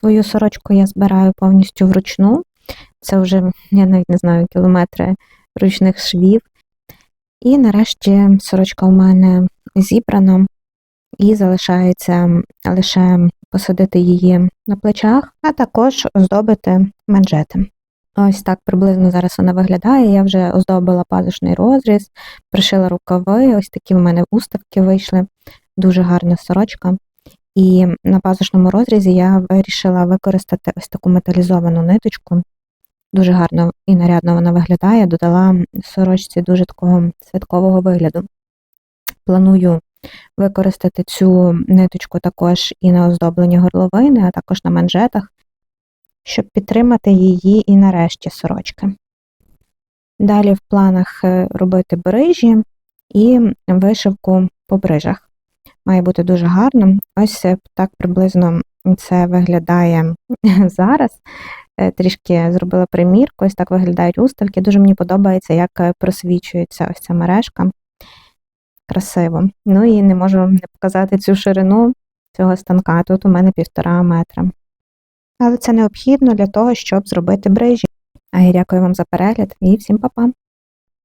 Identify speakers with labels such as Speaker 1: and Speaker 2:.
Speaker 1: Свою сорочку я збираю повністю вручну. Це вже, я навіть не знаю, кілометри ручних швів. І нарешті сорочка у мене зібрана, і залишається лише посадити її на плечах, а також оздобити манжети. Ось так приблизно зараз вона виглядає. Я вже оздобила пазушний розріз, пришила рукави, ось такі в мене уставки вийшли. Дуже гарна сорочка. І на пазушному розрізі я вирішила використати ось таку металізовану ниточку. Дуже гарно і нарядно вона виглядає, додала сорочці дуже такого святкового вигляду. Планую використати цю ниточку також і на оздоблення горловини, а також на манжетах, щоб підтримати її і на решті сорочки. Далі в планах е, робити брижі і вишивку по брижах. Має бути дуже гарно. Ось е, так приблизно це виглядає зараз. Е, Трішки зробила примірку, ось так виглядають уставки. Дуже мені подобається, як е, просвічується ось ця мережка. Красиво. Ну і не можу не показати цю ширину цього станка. Тут у мене півтора метра. Але це необхідно для того, щоб зробити брижі. А я дякую вам за перегляд і всім па-па!